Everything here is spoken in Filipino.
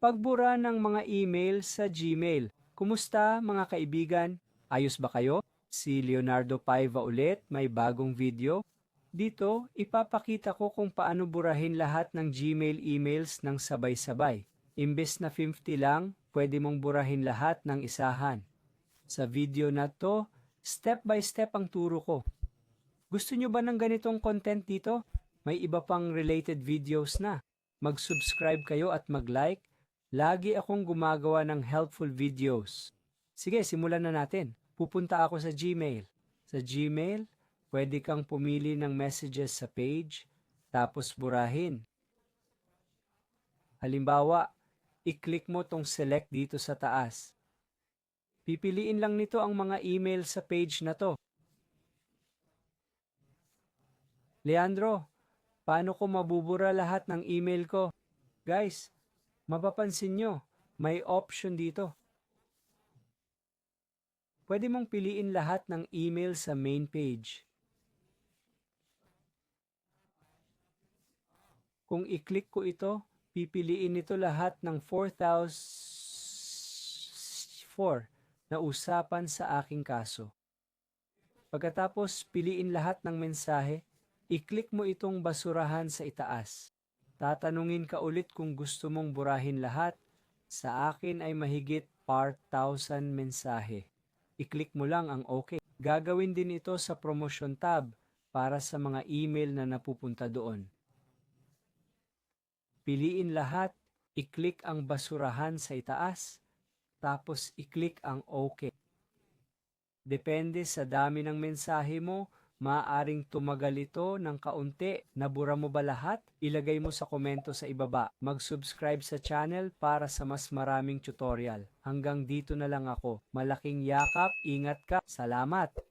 Pagbura ng mga email sa Gmail. Kumusta mga kaibigan? Ayos ba kayo? Si Leonardo Paiva ulit, may bagong video. Dito, ipapakita ko kung paano burahin lahat ng Gmail emails ng sabay-sabay. Imbes na 50 lang, pwede mong burahin lahat ng isahan. Sa video na to, step by step ang turo ko. Gusto nyo ba ng ganitong content dito? May iba pang related videos na. Mag-subscribe kayo at mag-like. Lagi akong gumagawa ng helpful videos. Sige, simulan na natin. Pupunta ako sa Gmail. Sa Gmail, pwede kang pumili ng messages sa page, tapos burahin. Halimbawa, i-click mo tong select dito sa taas. Pipiliin lang nito ang mga email sa page na to. Leandro, paano ko mabubura lahat ng email ko? Guys, mapapansin nyo, may option dito. Pwede mong piliin lahat ng email sa main page. Kung i-click ko ito, pipiliin nito lahat ng 4,004 na usapan sa aking kaso. Pagkatapos piliin lahat ng mensahe, i-click mo itong basurahan sa itaas. Tatanungin ka ulit kung gusto mong burahin lahat. Sa akin ay mahigit par thousand mensahe. I-click mo lang ang OK. Gagawin din ito sa promotion tab para sa mga email na napupunta doon. Piliin lahat, i-click ang basurahan sa itaas, tapos i-click ang OK. Depende sa dami ng mensahe mo, maaaring tumagal ito ng kaunti. Nabura mo ba lahat? Ilagay mo sa komento sa ibaba. Mag-subscribe sa channel para sa mas maraming tutorial. Hanggang dito na lang ako. Malaking yakap, ingat ka, salamat!